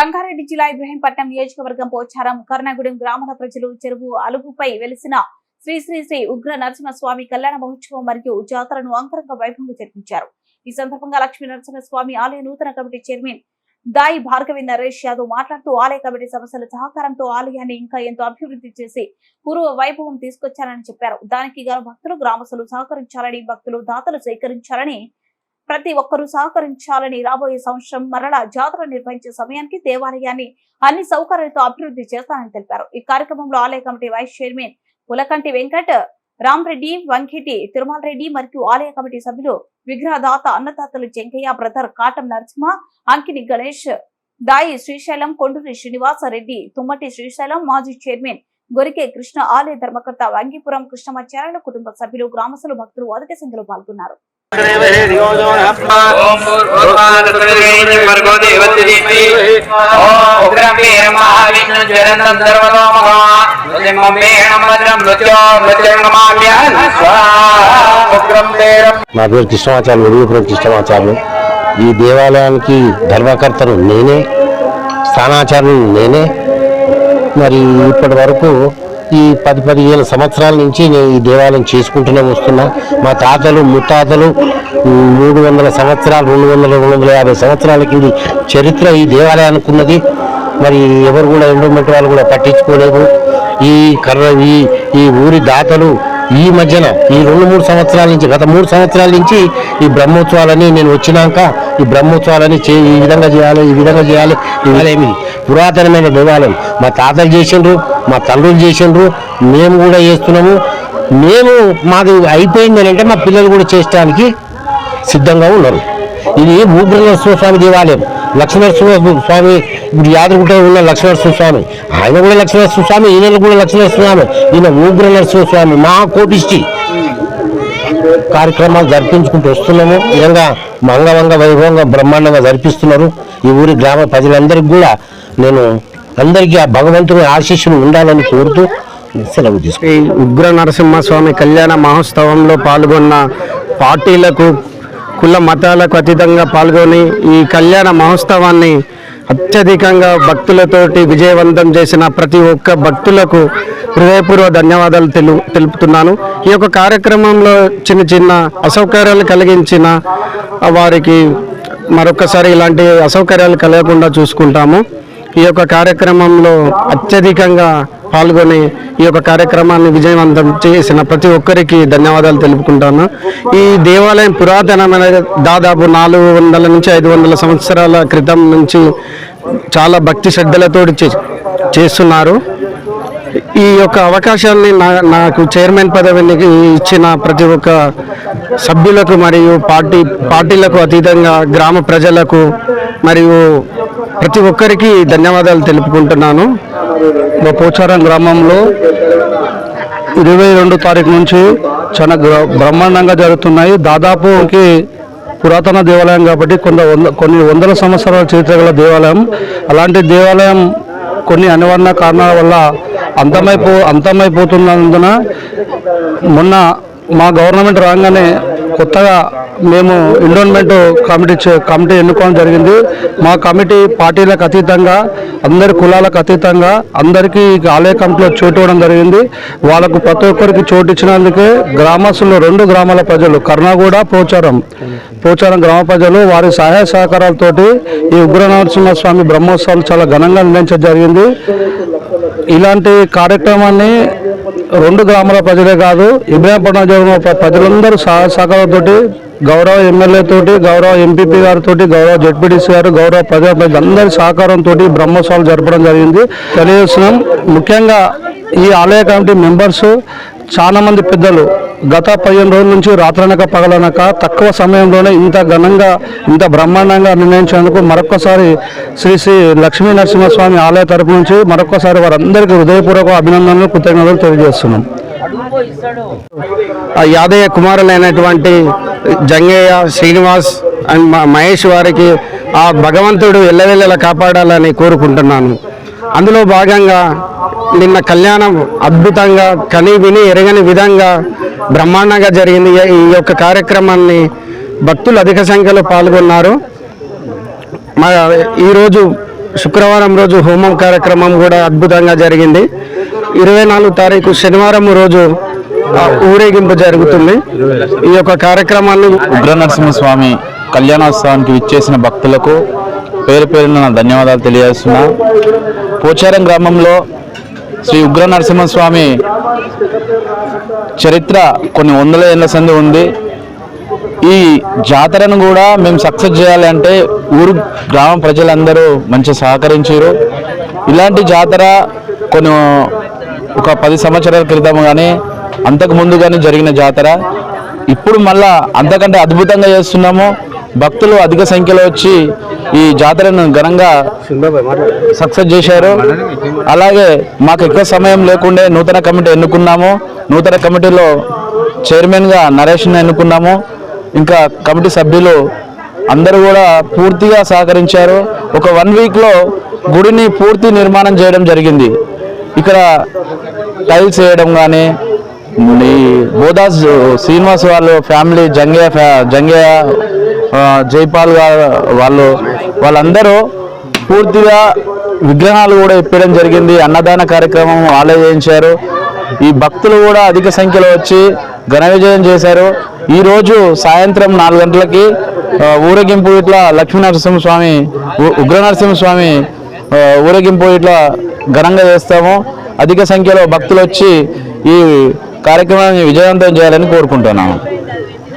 రంగారెడ్డి జిల్లా ఇబ్రహీంపట్నం నియోజకవర్గం పోచారం కర్ణగూడెం గ్రామాల ప్రజలు చెరువు అలుగుపై వెలిసిన శ్రీ శ్రీ శ్రీ ఉగ్ర నరసింహస్వామి కళ్యాణ మహోత్సవం మరియు జాతరను అంగరంగ వైభవంగా జరిపించారు. ఈ సందర్భంగా లక్ష్మీ నరసింహస్వామి ఆలయ నూతన కమిటీ చైర్మన్ దాయి భార్గవి నరేష్ యాదవ్ మాట్లాడుతూ ఆలయ కమిటీ సమస్యల సహకారంతో ఆలయాన్ని ఇంకా ఎంతో అభివృద్ధి చేసి పూర్వ వైభవం తీసుకొచ్చారని చెప్పారు. దానికి గాను భక్తులు గ్రామస్తులు సహకరించాలని భక్తులు దాతలు సేకరించాలని ప్రతి ఒక్కరూ సహకరించాలని రాబోయే సంవత్సరం మరలా జాతర నిర్వహించే సమయానికి దేవాలయాన్ని అన్ని సౌకర్యాలతో అభివృద్ధి చేస్తానని తెలిపారు. ఈ కార్యక్రమంలో ఆలయ committee vice chairman Pulakanti Venkat Ramareddy Vankiti Tirumala Reddy మరియు ఆలయ కమిటీ సభ్యులు విగ్రహదాత అన్నదాతలు జంకయ్య బ్రదర్ కాటం నరసింహ అంకిని గణేష్ దాయి శ్రీశైలం కొండూరి శ్రీనివాస రెడ్డి తుమ్మటి శ్రీశైలం మాజీ చైర్మన్ గొరికే కృష్ణ ఆలయ ధర్మకర్త వంగిపురం కృష్ణమాచార్యుల కుటుంబ సభ్యులు గ్రామస్తులు భక్తులు అధిక సంఖ్యలో పాల్గొన్నారు. నా పేరు కృష్ణమాచార్య వెలుగుపురం కృష్ణమాచార్యం ఈ దేవాలయానికి ధర్మకర్తను నేనే స్థానాచార్యులు నేనే మరి ఇప్పటి వరకు ఈ పది పదిహేను సంవత్సరాల నుంచి నేను ఈ దేవాలయం చేసుకుంటూనే వస్తున్నా. మా తాతలు ముత్తాతలు మూడు వందల సంవత్సరాలు రెండు వందల రెండు వందల యాభై సంవత్సరాలకి ఇది చరిత్ర ఈ దేవాలయానికి ఉన్నది మరి ఎవరు కూడా ఎండోమెంట్ వాళ్ళు కూడా పట్టించుకోలేదు. ఈ కర్ర ఈ ఈ ఊరి దాతలు ఈ మధ్యన ఈ రెండు మూడు సంవత్సరాల నుంచి గత మూడు సంవత్సరాల నుంచి ఈ బ్రహ్మోత్సవాలని నేను వచ్చినాక ఈ బ్రహ్మోత్సవాలని చే ఈ విధంగా చేయాలి ఈ విధంగా చేయాలి ఇవేమి పురాతనమైన దేవాలయం. మా తాతలు చేసిండ్రు మా తండ్రులు చేసిండ్రు మేము కూడా చేస్తున్నాము. మేము మాది అయిపోయిందని అంటే మా పిల్లలు కూడా చేయడానికి సిద్ధంగా ఉన్నారు. ఇది భూబ్రహ్మేశ్వర స్వామి దేవాలయం. లక్ష్మీనరసింహ స్వామి ఇప్పుడు యాదగిరిగుట్ట ఉన్న లక్ష్మీనరసింహ స్వామి ఆయన కూడా లక్ష్మీనరసింహ స్వామి ఈయన కూడా లక్ష్మీనరసింహ స్వామి ఈయన ఉగ్ర నరసింహ స్వామి మా కోటిష్టి. కార్యక్రమాలు జరిపించుకుంటూ వస్తున్నాము. విధంగా మంగళంగా వైభవంగా బ్రహ్మాండంగా జరిపిస్తున్నారు. ఈ ఊరి గ్రామ ప్రజలందరికీ కూడా నేను అందరికీ ఆ భగవంతుని ఆశీస్సులు ఉండాలని కోరుతూ సెలవు తీసుకుంటాను ఈ ఉగ్ర నరసింహస్వామి కళ్యాణ మహోత్సవంలో పాల్గొన్న పార్టీలకు కుల మతాలకు అతీతంగా పాల్గొని ఈ కళ్యాణ మహోత్సవాన్ని అత్యధికంగా భక్తులతోటి విజయవంతం చేసిన ప్రతి ఒక్క భక్తులకు హృదయపూర్వ ధన్యవాదాలు తెలు తెలుపుతున్నాను. ఈ యొక్క కార్యక్రమంలో చిన్న చిన్న అసౌకర్యాలు కలిగించిన వారికి మరొకసారి ఇలాంటి అసౌకర్యాలు కలగకుండా చూసుకుంటాము. ఈ యొక్క కార్యక్రమంలో అత్యధికంగా పాల్గొని ఈ యొక్క కార్యక్రమాన్ని విజయవంతం చేసిన ప్రతి ఒక్కరికి ధన్యవాదాలు తెలుపుకుంటాను. ఈ దేవాలయం పురాతనమైన దాదాపు నాలుగు వందల నుంచి ఐదు వందల సంవత్సరాల క్రితం నుంచి చాలా భక్తి శ్రద్ధలతో చేస్తున్నారు. ఈ యొక్క అవకాశాన్ని నా నాకు చైర్మన్ పదవిని ఇచ్చిన ప్రతి ఒక్క సభ్యులకు మరియు పార్టీ పార్టీలకు అతీతంగా గ్రామ ప్రజలకు మరియు ప్రతి ఒక్కరికి ధన్యవాదాలు తెలుపుకుంటున్నాను. మా పోచారం గ్రామంలో ఇరవై రెండు తారీఖు నుంచి చాలా బ్రహ్మాండంగా జరుగుతున్నాయి. దాదాపుకి పురాతన దేవాలయం కాబట్టి కొంత వంద కొన్ని వందల సంవత్సరాల చరిత్ర గల దేవాలయం. అలాంటి దేవాలయం కొన్ని అనివార్య కారణాల వల్ల అంతమైపో అంతమైపోతున్నందున మొన్న మా గవర్నమెంట్ రాగానే కొత్తగా మేము ఎన్రోల్మెంట్ కమిటీ కమిటీ ఎన్నుకోవడం జరిగింది. మా కమిటీ పార్టీలకు అతీతంగా అందరి కులాలకు అతీతంగా అందరికీ ఆలయ కమిటీలో చోటు ఇవ్వడం జరిగింది. వాళ్ళకు ప్రతి ఒక్కరికి చోటు ఇచ్చినందుకే గ్రామస్తులు రెండు గ్రామాల ప్రజలు కర్ణాగూడ పోచారం పోచారం గ్రామ ప్రజలు వారి సహాయ సహకారాలతోటి ఈ ఉగ్ర నరసింహస్వామి బ్రహ్మోత్సవాలు చాలా ఘనంగా నిర్ణయించడం జరిగింది. ఇలాంటి కార్యక్రమాన్ని రెండు గ్రామాల ప్రజలే కాదు ఇబ్రాహీంపట్నం జిల్లా ప్రజలందరూ సహ సహకారంతో గౌరవ ఎమ్మెల్యే తోటి గౌరవ ఎంపీపీ గారితో గౌరవ జడ్పీటీసీ గారు గౌరవ ప్రజాప్రతి అందరి సహకారంతో బ్రహ్మోత్సవాలు జరపడం జరిగింది. తెలియజేస్తున్నాం. ముఖ్యంగా ఈ ఆలయ కమిటీ మెంబర్స్ చాలామంది పెద్దలు గత పదిహేను రోజుల నుంచి రాత్రనక పగలనక తక్కువ సమయంలోనే ఇంత ఘనంగా ఇంత బ్రహ్మాండంగా నిర్ణయించినందుకు మరొకసారి శ్రీ శ్రీ లక్ష్మీ నరసింహస్వామి ఆలయ తరపు నుంచి మరొకసారి వారందరికీ హృదయపూర్వక అభినందనలు కృతజ్ఞతలు తెలియజేస్తున్నాం. ఆ యాదయ్య కుమారులైనటువంటి జంగయ్య శ్రీనివాస్ అండ్ మహేష్ వారికి ఆ భగవంతుడు ఎల్లవెల్లలా కాపాడాలని కోరుకుంటున్నాను. అందులో భాగంగా నిన్న కళ్యాణం అద్భుతంగా కని విని ఎరగని విధంగా బ్రహ్మాండంగా జరిగింది. ఈ- యొక్క కార్యక్రమాన్ని భక్తులు అధిక సంఖ్యలో పాల్గొన్నారు. మా ఈరోజు శుక్రవారం రోజు హోమం కార్యక్రమం కూడా అద్భుతంగా జరిగింది. ఇరవై నాలుగు తారీఖు శనివారం రోజు ఊరేగింపు జరుగుతుంది. ఈ యొక్క కార్యక్రమాన్ని ఉగ్రనరసింహస్వామి కళ్యాణోత్సవానికి విచ్చేసిన భక్తులకు పేరు పేరున ధన్యవాదాలు తెలియజేస్తున్నా. పోచారం గ్రామంలో శ్రీ ఉగ్ర నరసింహస్వామి చరిత్ర కొన్ని వందల ఏళ్ళ సంది ఉంది. ఈ జాతరను కూడా మేము సక్సెస్ చేయాలి అంటే ఊరు గ్రామ ప్రజలందరూ మంచి సహకరించారు ఇలాంటి జాతర కొన్ని ఒక పది సంవత్సరాల క్రితం కానీ అంతకు ముందు కానీ జరిగిన జాతర. ఇప్పుడు మళ్ళా అంతకంటే అద్భుతంగా చేస్తున్నాము. భక్తులు అధిక సంఖ్యలో వచ్చి ఈ జాతరను ఘనంగా సక్సెస్ చేశారు. అలాగే మాకు ఎక్కువ సమయం లేకుండే నూతన కమిటీ ఎన్నుకున్నాము. నూతన కమిటీలో చైర్మన్గా నరేష్ని ఎన్నుకున్నాము. ఇంకా కమిటీ సభ్యులు అందరూ కూడా పూర్తిగా సహకరించారు. ఒక వన్ వీక్లో గుడిని పూర్తి నిర్మాణం చేయడం జరిగింది. ఇక్కడ టైల్స్ వేయడం కానీ ఈ బోదాస్ శ్రీనివాస్ వాళ్ళు ఫ్యామిలీ జంగయ్య ఫ్యా- జంగయ్య జైపాల్ గారు వాళ్ళు వాళ్ళందరూ పూర్తిగా విగ్రహాలు కూడా ఇప్పడం జరిగింది. అన్నదాన కార్యక్రమం వాళ్ళే చేయించారు. ఈ భక్తులు కూడా అధిక సంఖ్యలో వచ్చి ఘన విజయం చేశారు. ఈరోజు సాయంత్రం నాలుగు గంటలకి ఊరేగింపు ఇట్లా లక్ష్మీ నరసింహస్వామి ఉగ్ర నరసింహస్వామి ఊరేగింపు ఇట్లా ఘనంగా చేస్తాము. అధిక సంఖ్యలో భక్తులు వచ్చి ఈ కార్యక్రమాన్ని విజయవంతం చేయాలని కోరుకుంటున్నాము.